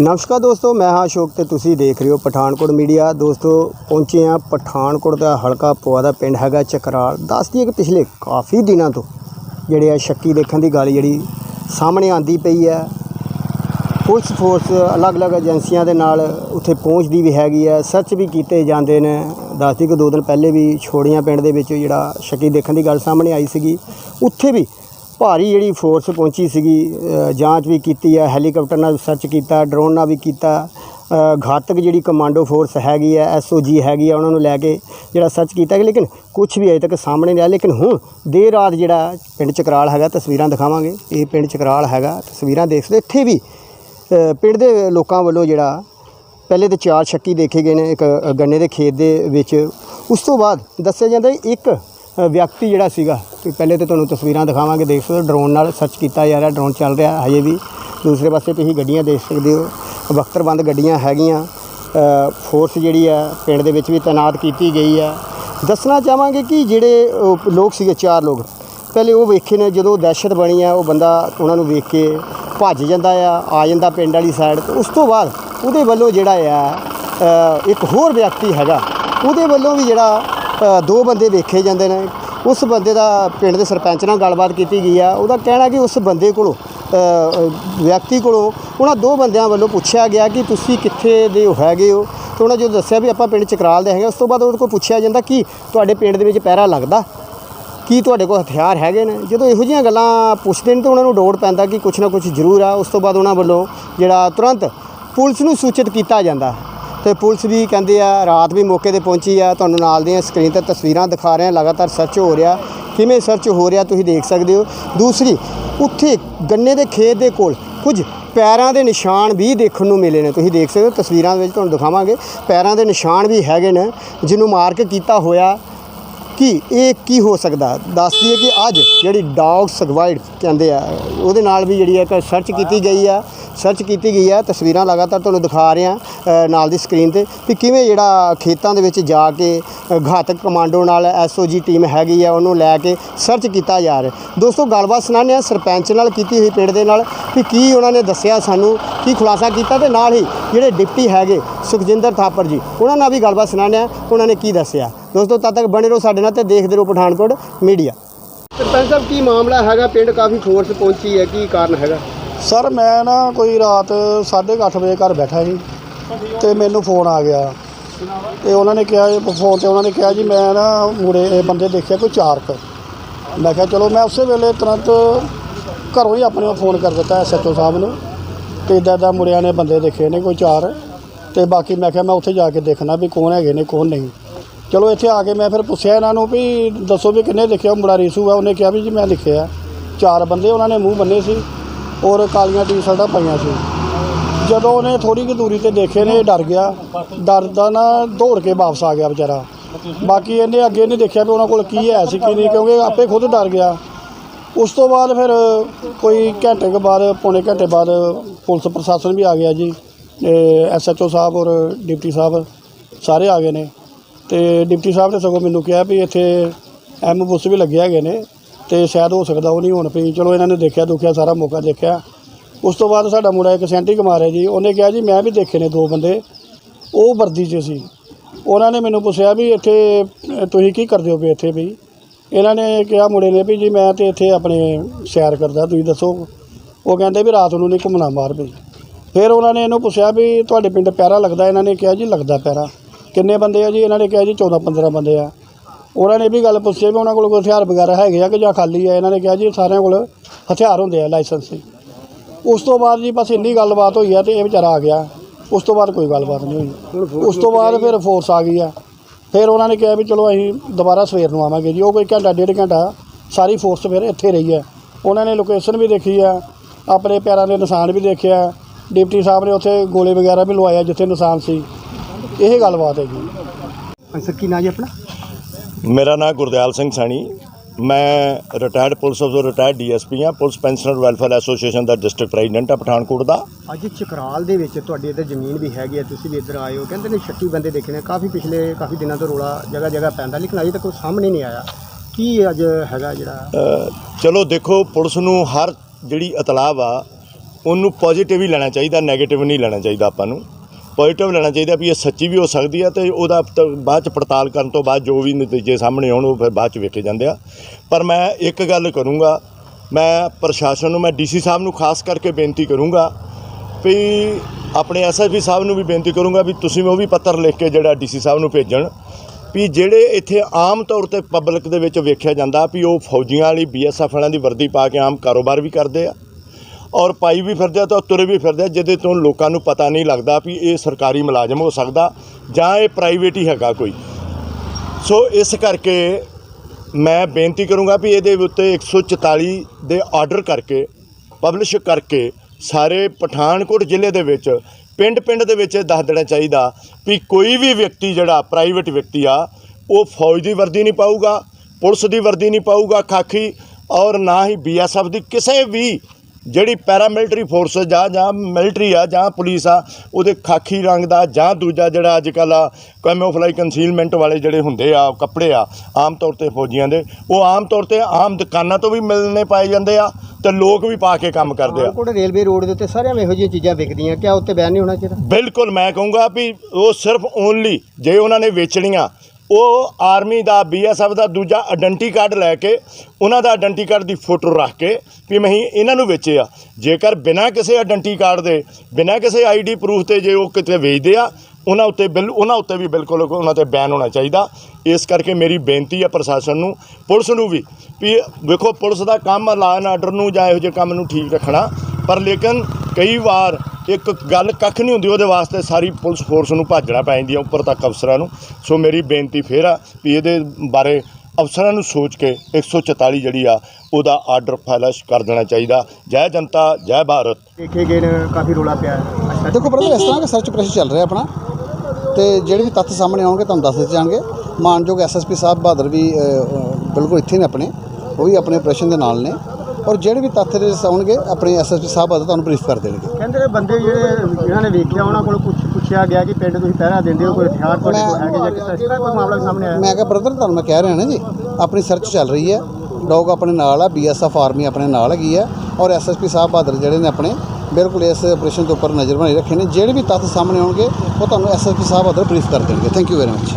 ਨਮਸਕਾਰ ਦੋਸਤੋ, ਮੈਂ ਹਾਂ ਅਸ਼ੋਕ ਤੇ ਤੁਸੀਂ ਦੇਖ ਰਹੇ ਹੋ ਪਠਾਨਕੋਟ ਮੀਡੀਆ। ਦੋਸਤੋ, ਪਹੁੰਚੇ ਹਾਂ ਪਠਾਨਕੋਟ ਦਾ ਹਲਕਾ ਪੋਆ ਦਾ ਪਿੰਡ ਹੈਗਾ ਚਕਰਾਲ। ਦੱਸਦੀ ਹੈ ਕਿ ਪਿਛਲੇ ਕਾਫੀ ਦਿਨਾਂ ਤੋਂ ਜਿਹੜੇ ਆ ਸ਼ੱਕੀ ਦੇਖਣ ਦੀ ਗੱਲ ਜਿਹੜੀ ਸਾਹਮਣੇ ਆਂਦੀ ਪਈ ਹੈ, ਪੁਲਿਸ ਫੋਰਸ ਅਲੱਗ-ਅਲੱਗ ਏਜੰਸੀਆਂ ਦੇ ਨਾਲ ਉੱਥੇ ਪਹੁੰਚਦੀ ਵੀ ਹੈਗੀ ਹੈ। ਸਰਚ ਵੀ ਕੀਤੇ ਜਾਂਦੇ ਨੇ। ਦੱਸਦੀ ਕਿ ਦੋ ਦਿਨ ਪਹਿਲੇ ਵੀ ਛੋੜੀਆਂ ਪਿੰਡ ਦੇ ਵਿੱਚ ਜਿਹੜਾ ਸ਼ੱਕੀ ਦੇਖਣ ਦੀ ਗੱਲ ਸਾਹਮਣੇ ਆਈ ਸੀਗੀ। ਉੱਥੇ ਵੀ ਭਾਰੀ ਜਿਹੜੀ ਫੋਰਸ ਪਹੁੰਚੀ ਸੀਗੀ ਜਾਂਚ ਵੀ ਕੀਤੀ ਹੈ ਹੈਲੀਕਾਪਟਰ ਨਾਲ ਸਰਚ ਕੀਤਾ ਡਰੋਨ ਨਾਲ ਵੀ ਕੀਤਾ ਘਾਤਕ ਜਿਹੜੀ ਕਮਾਂਡੋ ਫੋਰਸ ਹੈਗੀ ਹੈ ਐਸਓਜੀ ਹੈਗੀ ਹੈ, ਉਹਨਾਂ ਨੂੰ ਲੈ ਕੇ ਜਿਹੜਾ ਸਰਚ ਕੀਤਾ ਗਿਆ। ਲੇਕਿਨ ਕੁਝ ਵੀ ਅਜੇ ਤੱਕ ਸਾਹਮਣੇ ਨਹੀਂ ਆਇਆ। ਲੇਕਿਨ ਹੁਣ ਦੇਰ ਰਾਤ ਜਿਹੜਾ ਪਿੰਡ ਚਕਰਾਲ ਹੈਗਾ, ਤਸਵੀਰਾਂ ਦਿਖਾਵਾਂਗੇ। ਇਹ ਪਿੰਡ ਚਕਰਾਲ ਹੈਗਾ, ਤਸਵੀਰਾਂ ਦੇਖ ਸਕਦੇ ਇੱਥੇ ਵੀ ਪਿੰਡ ਦੇ ਲੋਕਾਂ ਵੱਲੋਂ ਜਿਹੜਾ ਪਹਿਲੇ ਤੇ ਚਾਰ ਸ਼ੱਕੀ ਦੇਖੇ ਗਏ ਨੇ, ਇੱਕ ਗੰਨੇ ਦੇ ਖੇਤ ਦੇ ਵਿੱਚ। ਉਸ ਤੋਂ ਬਾਅਦ ਦੱਸਿਆ ਜਾਂਦਾ ਇੱਕ ਵਿਅਕਤੀ ਜਿਹੜਾ ਸੀਗਾ, ਤੇ ਪਹਿਲੇ ਤੇ ਤੁਹਾਨੂੰ ਤਸਵੀਰਾਂ ਦਿਖਾਵਾਂਗੇ, ਦੇਖ ਸਕਦੇ ਹੋ ਡਰੋਨ ਨਾਲ ਸਰਚ ਕੀਤਾ ਜਾ ਰਿਹਾ ਡਰੋਨ ਚੱਲ ਰਿਹਾ, ਹਜੇ ਵੀ। ਦੂਸਰੇ ਪਾਸੇ ਤੁਸੀਂ ਗੱਡੀਆਂ ਦੇਖ ਸਕਦੇ ਹੋ ਵਕਤਰਬੰਦ ਗੱਡੀਆਂ ਹੈਗੀਆਂ। ਫੋਰਸ ਜਿਹੜੀ ਹੈ ਪਿੰਡ ਦੇ ਵਿੱਚ ਵੀ ਤਾਇਨਾਤ ਕੀਤੀ ਗਈ ਹੈ ਦੱਸਣਾ ਚਾਹਾਂਗੇ ਕਿ ਜਿਹੜੇ ਲੋਕ ਸੀਗੇ, ਚਾਰ ਲੋਕ, ਪਹਿਲੇ ਉਹ ਵੇਖੇ ਨੇ, ਜਦੋਂ ਦਹਿਸ਼ਤ ਬਣੀ ਆ, ਉਹ ਬੰਦਾ ਉਹਨਾਂ ਨੂੰ ਵੇਖ ਕੇ ਭੱਜ ਜਾਂਦਾ ਆ ਆ ਜਾਂਦਾ ਪਿੰਡ ਵਾਲੀ ਸਾਈਡ ਤੇ ਉਸ ਤੋਂ ਬਾਅਦ ਉਹਦੇ ਵੱਲੋਂ ਜਿਹੜਾ ਆ ਇੱਕ ਹੋਰ ਵਿਅਕਤੀ ਹੈਗਾ, ਉਹਦੇ ਵੱਲੋਂ ਵੀ ਜਿਹੜਾ ਦੋ ਬੰਦੇ ਵੇਖੇ ਜਾਂਦੇ ਨੇ। ਉਸ ਬੰਦੇ ਦਾ ਪਿੰਡ ਦੇ ਸਰਪੰਚ ਨਾਲ ਗੱਲਬਾਤ ਕੀਤੀ ਗਈ ਆ। ਉਹਦਾ ਕਹਿਣਾ ਕਿ ਉਸ ਬੰਦੇ ਕੋਲੋਂ ਵਿਅਕਤੀ ਕੋਲੋਂ ਉਹਨਾਂ ਦੋ ਬੰਦਿਆਂ ਵੱਲੋਂ ਪੁੱਛਿਆ ਗਿਆ ਕਿ ਤੁਸੀਂ ਕਿੱਥੇ ਦੇ ਹੈਗੇ ਹੋ? ਤੇ ਉਹਨਾਂ ਜਦੋਂ ਦੱਸਿਆ ਵੀ ਆਪਾਂ ਪਿੰਡ ਚਕਰਾਲ ਦੇ ਹੈਗੇ ਉਸ ਤੋਂ ਬਾਅਦ ਉਹਦੇ ਕੋਲ ਪੁੱਛਿਆ ਜਾਂਦਾ ਕਿ ਤੁਹਾਡੇ ਪਿੰਡ ਦੇ ਵਿੱਚ ਪਹਿਰਾ ਲੱਗਦਾ? ਕੀ ਤੁਹਾਡੇ ਕੋਲ ਹਥਿਆਰ ਹੈਗੇ ਨੇ? ਜਦੋਂ ਇਹੋ ਜਿਹੀਆਂ ਗੱਲਾਂ ਪੁੱਛਦੇ ਨੇ ਤਾਂ ਉਹਨਾਂ ਨੂੰ ਡੋੜ ਪੈਂਦਾ ਕਿ ਕੁਛ ਨਾ ਕੁਛ ਜ਼ਰੂਰ ਆ। ਉਸ ਤੋਂ ਬਾਅਦ ਉਹਨਾਂ ਵੱਲੋਂ ਜਿਹੜਾ ਤੁਰੰਤ ਪੁਲਿਸ ਨੂੰ ਸੂਚਿਤ ਕੀਤਾ ਜਾਂਦਾ। ਤੇ ਪੁਲਿਸ ਵੀ ਕਹਿੰਦੇ ਆ, ਰਾਤ ਵੀ ਮੌਕੇ ਤੇ ਪਹੁੰਚੀ ਆ। ਤੁਹਾਨੂੰ ਨਾਲ ਦੀਆਂ ਸਕਰੀਨ ਤੇ ਤਸਵੀਰਾਂ ਦਿਖਾ ਰਹੇ ਆ ਲਗਾਤਾਰ ਸਰਚ ਹੋ ਰਿਹਾ। ਕਿਵੇਂ ਸਰਚ ਹੋ ਰਿਹਾ ਤੁਸੀਂ ਦੇਖ ਸਕਦੇ ਹੋ। ਦੂਸਰੀ, ਉੱਥੇ ਗੰਨੇ ਦੇ ਖੇਤ ਦੇ ਕੋਲ ਕੁਝ ਪੈਰਾਂ ਦੇ ਨਿਸ਼ਾਨ ਵੀ ਦੇਖਣ ਨੂੰ ਮਿਲੇ ਨੇ। ਤੁਸੀਂ ਦੇਖ ਸਕਦੇ ਹੋ, ਤਸਵੀਰਾਂ ਵਿੱਚ ਤੁਹਾਨੂੰ ਦਿਖਾਵਾਂਗੇ। ਪੈਰਾਂ ਦੇ ਨਿਸ਼ਾਨ ਵੀ ਹੈਗੇ ਨੇ, ਜਿਹਨੂੰ ਮਾਰਕ ਕੀਤਾ ਹੋਇਆ ਕਿ ਇਹ ਕੀ ਹੋ ਸਕਦਾ। ਦੱਸਦੀ ਹੈ ਕਿ ਅੱਜ ਜਿਹੜੀ ਡੌਗ ਸਕਵਾਈਡ ਕਹਿੰਦੇ ਆ, ਉਹਦੇ ਨਾਲ ਵੀ ਜਿਹੜੀ ਹੈ ਕਿ ਸਰਚ ਕੀਤੀ ਗਈ ਆ। ਸਰਚ ਕੀਤੀ ਗਈ ਆ। ਤਸਵੀਰਾਂ ਲਗਾਤਾਰ ਤੁਹਾਨੂੰ ਦਿਖਾ ਰਹੇ ਆ ਨਾਲ ਦੀ ਸਕਰੀਨ ਤੇ ਕਿ ਕਿਵੇਂ ਜਿਹੜਾ ਖੇਤਾਂ ਦੇ ਵਿੱਚ ਜਾ ਕੇ ਘਾਤਕ ਕਮਾਂਡੋ ਨਾਲ ਐਸਓਜੀ ਟੀਮ ਹੈਗੀ ਆ ਉਹਨੂੰ ਲੈ ਕੇ ਸਰਚ ਕੀਤਾ ਜਾ ਰਿਹਾ। ਦੋਸਤੋ ਗੱਲਬਾਤ ਸੁਣਾਉਂਦੇ ਆ ਸਰਪੰਚ ਨਾਲ ਕੀਤੀ ਹੋਈ ਪਿੰਡ ਦੇ ਨਾਲ ਕਿ ਕੀ ਉਹਨਾਂ ਨੇ ਦੱਸਿਆ ਸਾਨੂੰ ਕੀ ਖੁਲਾਸਾ ਕੀਤਾ ਤੇ ਨਾਲ ਹੀ ਜਿਹੜੇ ਡਿਪਟੀ ਹੈਗੇ ਸੁਖਜਿੰਦਰ ਥਾਪਰ ਜੀ ਉਹਨਾਂ ਨਾਲ ਵੀ ਗੱਲਬਾਤ ਸੁਣਾਉਂਦੇ ਆ ਉਹਨਾਂ ਨੇ ਕੀ ਦੱਸਿਆ। ਦੋਸਤੋ ਤਦ ਤੱਕ ਬਣੇ ਰਹੋ ਸਾਡੇ ਨਾਲ ਤੇ ਦੇਖਦੇ ਰਹੋ ਪਠਾਨਕੋਟ ਮੀਡੀਆ। ਸਰਪੰਚ ਸਾਹਿਬ ਕੀ ਮਾਮਲਾ ਹੈਗਾ? ਪਿੰਡ ਕਾਫੀ ਫੋਰਸ ਪਹੁੰਚੀ ਹੈ ਕੀ ਕਾਰਨ ਹੈਗਾ? ਸਰ ਮੈਂ ਨਾ ਕੋਈ ਰਾਤ 8:30 ਵਜੇ ਘਰ ਬੈਠਾ ਸੀ। ਤੇ ਮੈਨੂੰ ਫੋਨ ਆ ਗਿਆ। ਤੇ ਉਹਨਾਂ ਨੇ ਕਿਹਾ ਫੋਨ ਤੇ ਉਹਨਾਂ ਨੇ ਕਿਹਾ ਜੀ, ਮੈਂ ਨਾ ਮੁੰਡੇ ਬੰਦੇ ਦੇਖਿਆ ਕੋਈ ਚਾਰ ਕੁ ਮੈਂ ਕਿਹਾ, ਚਲੋ ਮੈਂ ਉਸੇ ਵੇਲੇ ਤੁਰੰਤ ਘਰੋਂ ਹੀ ਆਪਣੇ ਨੂੰ ਫੋਨ ਕਰ ਦਿੱਤਾ ਐਸਐਚਓ ਸਾਹਿਬ ਨੂੰ। ਤੇ ਇੱਦਾਂ ਦਾ ਮੁੰਡਿਆਂ ਨੇ ਬੰਦੇ ਦੇਖੇ ਨੇ ਕੋਈ ਚਾਰ। ਤੇ ਬਾਕੀ ਮੈਂ ਕਿਹਾ, ਮੈਂ ਉੱਥੇ ਜਾ ਕੇ ਦੇਖਣਾ ਵੀ ਕੌਣ ਹੈਗੇ ਨੇ, ਕੌਣ ਨਹੀਂ। ਚਲੋ ਇੱਥੇ ਆ ਕੇ ਮੈਂ ਫਿਰ ਪੁੱਛਿਆ ਇਹਨਾਂ ਨੂੰ ਵੀ, ਦੱਸੋ ਵੀ ਕਿੰਨੇ ਲਿਖਿਆ ਮੁੰਡਾ ਰੀਸੂ ਆ, ਉਹਨੇ ਕਿਹਾ ਵੀ ਜੀ ਮੈਂ ਲਿਖਿਆ। ਚਾਰ ਬੰਦੇ ਉਹਨਾਂ ਨੇ ਮੂੰਹ ਬੰਨੇ ਸੀ ਔਰ ਕਾਲੀਆਂ ਟੀ-ਸ਼ਰਟਾਂ ਪਾਈਆਂ ਸੀ। ਜਦੋਂ ਉਹਨੇ ਥੋੜੀ ਕੁ ਦੂਰੀ ਤੇ ਦੇਖੇ ਨੇ, ਇਹ ਡਰ ਗਿਆ। ਡਰਦਾ ਨਾ ਦੌੜ ਕੇ ਵਾਪਸ ਆ ਗਿਆ ਵਿਚਾਰਾ। ਬਾਕੀ ਇਹਨੇ ਅੱਗੇ ਨਹੀਂ ਦੇਖਿਆ ਵੀ ਉਹਨਾਂ ਕੋਲ ਕੀ ਹੈ, ਸੀ ਕੀ ਨਹੀਂ, ਕਿਉਂਕਿ ਆਪੇ ਖੁਦ ਡਰ ਗਿਆ। ਉਸ ਤੋਂ ਬਾਅਦ ਫਿਰ ਕੋਈ ਘੰਟੇ ਕੁ ਬਾਅਦ, ਪੌਣੇ ਘੰਟੇ ਬਾਅਦ ਪੁਲਿਸ ਪ੍ਰਸ਼ਾਸਨ ਵੀ ਆ ਗਿਆ ਜੀ। ਐਸਐਚਓ ਸਾਹਿਬ ਔਰ ਡਿਪਟੀ ਸਾਹਿਬ ਸਾਰੇ ਆ ਗਏ ਨੇ। ਤੇ ਡਿਪਟੀ ਸਾਹਿਬ ਨੇ ਸਗੋਂ ਮੈਨੂੰ ਕਿਹਾ ਵੀ ਇੱਥੇ ਐਮ ਬੁੱਸ ਵੀ ਲੱਗੇ ਹੈਗੇ ਨੇ। ਤੇ ਸ਼ਾਇਦ ਹੋ ਸਕਦਾ ਉਹ ਨਹੀਂ ਹੋਣ ਪਈ ਚਲੋ ਇਹਨਾਂ ਨੇ ਦੇਖਿਆ ਦੁਖਿਆ ਸਾਰਾ ਮੌਕਾ ਦੇਖਿਆ। ਉਸ ਤੋਂ ਬਾਅਦ ਸਾਡਾ ਮੁੰਡਾ ਇੱਕ ਸੈਂਟੀ ਕੁਮਾਰ ਹੈ ਜੀ, ਉਹਨੇ ਕਿਹਾ ਜੀ, ਮੈਂ ਵੀ ਦੇਖੇ ਨੇ ਦੋ ਬੰਦੇ, ਉਹ ਵਰਦੀ 'ਚ ਸੀ। ਉਹਨਾਂ ਨੇ ਮੈਨੂੰ ਪੁੱਛਿਆ ਵੀ ਇੱਥੇ, ਤੁਸੀਂ ਕੀ ਕਰਦੇ ਹੋ ਵੀ ਇੱਥੇ ਵੀ? ਇਹਨਾਂ ਨੇ ਕਿਹਾ ਮੁੰਡੇ ਨੇ ਵੀ ਜੀ, ਮੈਂ ਤੇ ਇੱਥੇ ਆਪਣੇ ਸੈਰ ਕਰਦਾ, ਤੁਸੀਂ ਦੱਸੋ। ਉਹ ਕਹਿੰਦੇ ਵੀ ਰਾਤ ਨੂੰ ਨਹੀਂ ਘੁੰਮਣਾ ਬਾਹਰ ਵੀ। ਫਿਰ ਉਹਨਾਂ ਨੇ ਇਹਨੂੰ ਪੁੱਛਿਆ ਵੀ ਤੁਹਾਡੇ ਪਿੰਡ ਪੈਰਾ ਲੱਗਦਾ? ਇਹਨਾਂ ਨੇ ਕਿਹਾ ਜੀ, ਲੱਗਦਾ ਪੈਰਾ। ਕਿੰਨੇ ਬੰਦੇ ਆ ਜੀ? ਇਹਨਾਂ ਨੇ ਕਿਹਾ ਜੀ 14 15 ਬੰਦੇ ਆ। ਉਹਨਾਂ ਨੇ ਇਹ ਵੀ ਗੱਲ ਪੁੱਛੀ ਵੀ ਉਹਨਾਂ ਕੋਲ ਕੋਈ ਹਥਿਆਰ ਵਗੈਰਾ ਹੈਗੇ ਆ ਕਿ ਜਾਂ ਖਾਲੀ ਆ? ਇਹਨਾਂ ਨੇ ਕਿਹਾ ਜੀ, ਸਾਰਿਆਂ ਕੋਲ ਹਥਿਆਰ ਹੁੰਦੇ ਆ, ਲਾਇਸੈਂਸ ਉਸ ਤੋਂ ਬਾਅਦ ਜੀ ਬਸ ਇੰਨੀ ਗੱਲਬਾਤ ਹੋਈ ਆ ਤੇ ਇਹ ਵਿਚਾਰਾ ਆ ਗਿਆ। ਉਸ ਤੋਂ ਬਾਅਦ ਕੋਈ ਗੱਲਬਾਤ ਨਹੀਂ ਹੋਈ। ਉਸ ਤੋਂ ਬਾਅਦ ਫਿਰ ਫੋਰਸ ਆ ਗਈ ਆ। ਫਿਰ ਉਹਨਾਂ ਨੇ ਕਿਹਾ ਵੀ ਚਲੋ ਅਸੀਂ ਦੁਬਾਰਾ ਸਵੇਰ ਨੂੰ ਆਵਾਂਗੇ ਜੀ। ਉਹ ਕੋਈ ਘੰਟਾ ਡੇਢ ਘੰਟਾ ਸਾਰੀ ਫੋਰਸ ਫਿਰ ਇੱਥੇ ਰਹੀ ਹੈ ਉਹਨਾਂ ਨੇ ਲੋਕੇਸ਼ਨ ਵੀ ਦੇਖੀ ਆ ਆਪਣੇ ਪੈਰਾਂ ਦੇ ਨਿਸ਼ਾਨ ਵੀ ਦੇਖਿਆ ਡਿਪਟੀ ਸਾਹਿਬ ਨੇ ਉੱਥੇ ਗੋਲੇ ਵਗੈਰਾ ਵੀ ਲਵਾਇਆ ਜਿੱਥੇ ਨਿਸ਼ਾਨ ਸੀ। ਇਹ ਗੱਲਬਾਤ ਹੈ ਜੀ ਅੰਸਰ ਕੀ ਨਾਂ ਜੀ ਆਪਣਾ? ਮੇਰਾ ਨਾਮ ਗੁਰਦਿਆਲ ਸਿੰਘ ਸਾਣੀ। ਮੈਂ ਰਿਟਾਇਰਡ ਪੁਲਿਸ ਅਫਸਰ ਰਿਟਾਇਰਡ ਡੀਐਸਪੀ ਹਾਂ ਪੁਲਿਸ ਪੈਨਸ਼ਨਰ ਵੈਲਫੇਅਰ ਐਸੋਸੀਏਸ਼ਨ ਦਾ ਡਿਸਟ੍ਰਿਕਟ ਪ੍ਰੈਜ਼ੀਡੈਂਟ ਹਾਂ ਪਠਾਨਕੋਟ ਦਾ। ਅੱਜ ਚਕਰਾਲ ਦੇ ਵਿੱਚ ਤੁਹਾਡੀ ਇੱਧਰ ਜ਼ਮੀਨ ਵੀ ਹੈਗੀ ਹੈ ਤੁਸੀਂ ਵੀ ਇੱਧਰ ਆਏ ਹੋ। ਕਹਿੰਦੇ ਨੇ ਸ਼ੱਕੀ ਬੰਦੇ ਦੇਖੇ ਨੇ ਕਾਫੀ ਪਿਛਲੇ ਕਾਫੀ ਦਿਨਾਂ ਤੋਂ ਰੋਲਾ ਜਗ੍ਹਾ ਜਗ੍ਹਾ ਪੈਂਦਾ ਲੇਕਿਨ ਅਜੇ ਤੱਕ ਕੋਈ ਸਾਹਮਣੇ ਨਹੀਂ ਆਇਆ। ਕੀ ਅੱਜ ਹੈਗਾ ਜਿਹੜਾ? ਚਲੋ ਦੇਖੋ ਪੁਲਿਸ ਨੂੰ ਹਰ ਜਿਹੜੀ ਇਤਲਾਹ ਵਾ ਉਹਨੂੰ ਪੋਜ਼ਿਟਿਵ ਹੀ ਲੈਣਾ ਚਾਹੀਦਾ 네ਗੇਟਿਵ ਨਹੀਂ ਲੈਣਾ ਚਾਹੀਦਾ ਆਪਾਂ ਨੂੰ। ਪੋਜ਼ਿਟਿਵ ਲੈਣਾ ਚਾਹੀਦਾ ਵੀ ਇਹ ਸੱਚੀ ਵੀ ਹੋ ਸਕਦੀ ਹੈ ਤੇ ਉਹਦਾ ਬਾਅਦ ਚ ਪੜਤਾਲ ਕਰਨ ਤੋਂ ਬਾਅਦ ਜੋ ਵੀ ਨਤੀਜੇ ਸਾਹਮਣੇ ਆਉਣ, ਉਹ ਫਿਰ ਬਾਅਦ ਚ ਵੇਖੇ ਜਾਂਦੇ ਆ। ਪਰ ਮੈਂ ਇੱਕ ਗੱਲ ਕਰੂੰਗਾ, ਮੈਂ ਪ੍ਰਸ਼ਾਸਨ ਨੂੰ, ਮੈਂ ਡੀਸੀ ਸਾਹਿਬ ਨੂੰ ਖਾਸ ਕਰਕੇ ਬੇਨਤੀ ਕਰੂੰਗਾ ਵੀ ਆਪਣੇ ਐਸਐਸਪੀ ਸਾਹਿਬ ਨੂੰ ਵੀ ਬੇਨਤੀ ਕਰੂੰਗਾ ਵੀ ਤੁਸੀਂ ਉਹ ਵੀ ਪੱਤਰ ਲਿਖ ਕੇ ਜਿਹੜਾ ਡੀਸੀ ਸਾਹਿਬ ਨੂੰ ਭੇਜਣ ਵੀ ਜਿਹੜੇ ਇੱਥੇ ਆਮ ਤੌਰ ਤੇ ਪਬਲਿਕ ਦੇ ਵਿੱਚ ਵੇਖਿਆ ਜਾਂਦਾ ਵੀ ਉਹ ਫੌਜੀਆਂ ਵਾਲੀ ਬੀਐਸਐਫ ਵਾਲਿਆਂ ਦੀ ਵਰਦੀ ਪਾ ਕੇ ਆਮ ਕਾਰੋਬਾਰ ਵੀ ਕਰਦੇ ਆ। ਔਰ ਪਾਈ ਵੀ ਫਿਰਦੇ ਆ ਤਾਂ ਤੁਰੇ ਵੀ ਫਿਰਦੇ ਆ, ਜਿਹਦੇ ਤੋਂ ਲੋਕਾਂ ਨੂੰ ਪਤਾ ਨਹੀਂ ਲੱਗਦਾ ਵੀ ਇਹ ਸਰਕਾਰੀ ਮੁਲਾਜ਼ਮ ਹੋ ਸਕਦਾ ਜਾਂ ਇਹ ਪ੍ਰਾਈਵੇਟ ਹੀ ਹੈਗਾ ਕੋਈ। ਸੋ ਇਸ ਕਰਕੇ ਮੈਂ ਬੇਨਤੀ ਕਰੂੰਗਾ ਵੀ ਇਹਦੇ ਉੱਤੇ 144 ਦੇ ਆਰਡਰ ਕਰਕੇ ਪਬਲਿਸ਼ ਕਰਕੇ ਸਾਰੇ ਪਠਾਨਕੋਟ ਜ਼ਿਲ੍ਹੇ ਦੇ ਵਿੱਚ ਪਿੰਡ ਪਿੰਡ ਦੇ ਵਿੱਚ ਇਹ ਦੱਸ ਦੇਣਾ ਚਾਹੀਦਾ ਵੀ ਕੋਈ ਵੀ ਵਿਅਕਤੀ ਜਿਹੜਾ ਪ੍ਰਾਈਵੇਟ ਵਿਅਕਤੀ ਆ, ਉਹ ਫੌਜ ਦੀ ਵਰਦੀ ਨਹੀਂ ਪਾਊਗਾ, ਪੁਲਿਸ ਦੀ ਵਰਦੀ ਨਹੀਂ ਪਾਊਗਾ ਖਾਕੀ ਔਰ ਨਾ ਹੀ ਬੀਐਸਐਫ ਦੀ ਕਿਸੇ ਵੀ ਜਿਹੜੀ ਪੈਰਾਮਿਲਟਰੀ ਫੋਰਸ ਜਾਂ ਜਾਂ ਮਿਲਟਰੀ ਆ ਜਾਂ ਪੁਲਿਸ ਆ ਉਹਦੇ ਖਾਕੀ ਰੰਗ ਦਾ ਜਾਂ ਦੂਜਾ ਜਿਹੜਾ ਅੱਜ ਕੱਲ੍ਹ ਆ ਕੈਮੋਫਲਾਈ ਕਨਸੀਲਮੈਂਟ ਵਾਲੇ ਜਿਹੜੇ ਹੁੰਦੇ ਆ ਕੱਪੜੇ ਆ ਆਮ ਤੌਰ ਤੇ ਫੌਜੀਆਂ ਦੇ ਉਹ ਆਮ ਤੌਰ ਤੇ ਆਮ ਦੁਕਾਨਾਂ ਤੋਂ ਵੀ ਮਿਲਣੇ ਪਾਏ ਜਾਂਦੇ ਆ ਤੇ ਲੋਕ ਵੀ ਪਾ ਕੇ ਕੰਮ ਕਰਦੇ ਆ। ਪਠਾਨਕੋਟ ਰੇਲਵੇ ਰੋਡ ਦੇ ਉੱਤੇ ਸਾਰਿਆਂ ਇਹੋ ਜਿਹੀਆਂ ਚੀਜ਼ਾਂ ਵਿਕਦੀਆਂ ਕਿਆ ਉੱਤੇ ਬੈਨ ਨਹੀਂ ਹੋਣਾ ਚਾਹੀਦਾ? ਬਿਲਕੁਲ ਮੈਂ ਕਹੂੰਗਾ ਵੀ ਉਹ ਸਿਰਫ ਓਨਲੀ ਜੇ ਉਹਨਾਂ ਨੇ ਵੇਚਣੀਆਂ ਉਹ ਆਰਮੀ ਦਾ ਬੀਐਸਐਫ ਦਾ ਦੂਜਾ ਆਇਡੈਂਟੀ ਕਾਰਡ ਲੈ ਕੇ, ਉਹਨਾਂ ਦਾ ਆਇਡੈਂਟੀ ਕਾਰਡ ਦੀ ਫੋਟੋ ਰੱਖ ਕੇ ਵੀ ਮੈਂ ਇਹਨਾਂ ਨੂੰ ਵੇਚੇ ਆ ਜੇਕਰ ਬਿਨਾਂ ਕਿਸੇ ਆਇਡੈਂਟੀ ਕਾਰਡ ਦੇ, ਬਿਨਾਂ ਕਿਸੇ ਆਈਡੀ ਪ੍ਰੂਫ ਤੇ ਜੇ ਉਹ ਕਿਤੇ ਵੇਚਦੇ ਆ, ਉਹਨਾਂ ਉੱਤੇ ਬਿਲ, ਉਹਨਾਂ ਉੱਤੇ ਵੀ ਬਿਲਕੁਲ ਉਹਨਾਂ ਤੇ ਬੈਨ ਹੋਣਾ ਚਾਹੀਦਾ। ਇਸ ਕਰਕੇ ਮੇਰੀ ਬੇਨਤੀ ਹੈ ਪ੍ਰਸ਼ਾਸਨ ਨੂੰ, ਪੁਲਿਸ ਨੂੰ ਵੀ ਵੀ ਵੇਖੋ, ਪੁਲਿਸ ਦਾ ਕੰਮ ਲਾ ਐਂਡ ਆਰਡਰ ਨੂੰ ਜਾਂ ਇਹੋ ਜਿਹੇ ਕੰਮ ਨੂੰ ਠੀਕ ਰੱਖਣਾ। ਪਰ ਲੇਕਿਨ ਕਈ ਵਾਰ ਇੱਕ ਗੱਲ ਕੱਖ ਨਹੀਂ ਹੁੰਦੀ ਉਹਦੇ ਵਾਸਤੇ ਸਾਰੀ ਪੁਲਿਸ ਫੋਰਸ ਨੂੰ ਭਾਜਣਾ ਪੈ ਜਾਂਦੀ ਹੈ ਉੱਪਰ ਤੱਕ ਅਫਸਰਾਂ ਨੂੰ। ਸੋ ਮੇਰੀ ਬੇਨਤੀ ਫੇਰ ਆ ਵੀ ਇਹਦੇ ਬਾਰੇ ਅਫਸਰਾਂ ਨੂੰ ਸੋਚ ਕੇ 144 ਜਿਹੜੀ ਆ ਉਹਦਾ ਆਰਡਰ ਫਾਈਲਿਸ਼ ਕਰ ਦੇਣਾ ਚਾਹੀਦਾ। ਜੈ ਜਨਤਾ ਜੈ ਭਾਰਤ। ਦੇਖੇ ਗਏ ਨੇ ਕਾਫੀ ਰੋਲਾ ਪਿਆ ਹੈ। ਦੇਖੋ ਬ੍ਰਦਰ ਇਸ ਤਰ੍ਹਾਂ ਕਿ ਸਰਚ ਪ੍ਰੈਸ ਚੱਲ ਰਿਹਾ ਆਪਣਾ। ਤੇ ਜਿਹੜੇ ਵੀ ਤੱਥ ਸਾਹਮਣੇ ਆਉਣਗੇ ਤੁਹਾਨੂੰ ਦੱਸ ਦਿੱਤੇ ਜਾਣਗੇ। ਮਾਨਯੋਗ ਐਸਐਸਪੀ ਸਾਹਿਬ ਬਹਾਦਰ ਵੀ ਬਿਲਕੁਲ ਇੱਥੇ ਨੇ ਆਪਣੇ। ਉਹ ਵੀ ਆਪਣੇ ਆਪਰੇਸ਼ਨ ਦੇ ਨਾਲ ਨੇ। ਔਰ ਜਿਹੜੇ ਵੀ ਤੱਥ ਦੇ ਆਉਣਗੇ ਆਪਣੇ ਐਸਐਸਪੀ ਸਾਹਿਬ ਬਹਾਦਰ ਤੁਹਾਨੂੰ ਬਰੀਫ ਕਰ ਦੇਣਗੇ। ਕਹਿੰਦੇ ਨੇ ਬੰਦੇ ਜਿਹੜੇ ਇਹਨਾਂ ਨੇ ਵੇਖਿਆ ਉਹਨਾਂ ਕੋਲ ਪੁੱਛ ਪੁੱਛਿਆ ਗਿਆ ਕਿ ਪਿੰਡ ਤੁਸੀਂ ਪਹਿਰਾ ਦਿੰਦੇ ਹੋ ਕੋਈ ਹਥਿਆਰ ਤੁਹਾਡੇ ਕੋਲ ਹੈਗੇ ਜਾਂ ਕਿਸ ਤਰ੍ਹਾਂ? ਕੋਈ ਮਾਮਲਾ ਸਾਹਮਣੇ ਆਇਆ। ਮੈਂ ਕਿਹਾ ਬ੍ਰਦਰ ਤੁਹਾਨੂੰ ਮੈਂ ਕਹਿ ਰਿਹਾ ਨਾ ਜੀ ਆਪਣੀ ਸਰਚ ਚੱਲ ਰਹੀ ਹੈ। ਡੌਗ ਆਪਣੇ ਨਾਲ ਆ ਬੀਐਸਐਫ ਆਰਮੀ ਆਪਣੇ ਨਾਲ ਹੈਗੀ ਹੈ। ਔਰ ਐਸਐਸਪੀ ਸਾਹਿਬ ਬਹਾਦਰ ਜਿਹੜੇ ਨੇ ਆਪਣੇ ਬਿਲਕੁਲ ਇਸ ਆਪਰੇਸ਼ਨ ਦੇ ਉੱਪਰ ਨਜ਼ਰ ਬਣਾਈ ਰੱਖੇ ਨੇ। ਜਿਹੜੇ ਵੀ ਤੱਥ ਸਾਹਮਣੇ ਆਉਣਗੇ ਉਹ ਤੁਹਾਨੂੰ ਐਸਐਸਪੀ ਸਾਹਿਬ ਬਹਾਦਰ ਬਰੀਫ ਕਰ ਦੇਣਗੇ। Thank you very much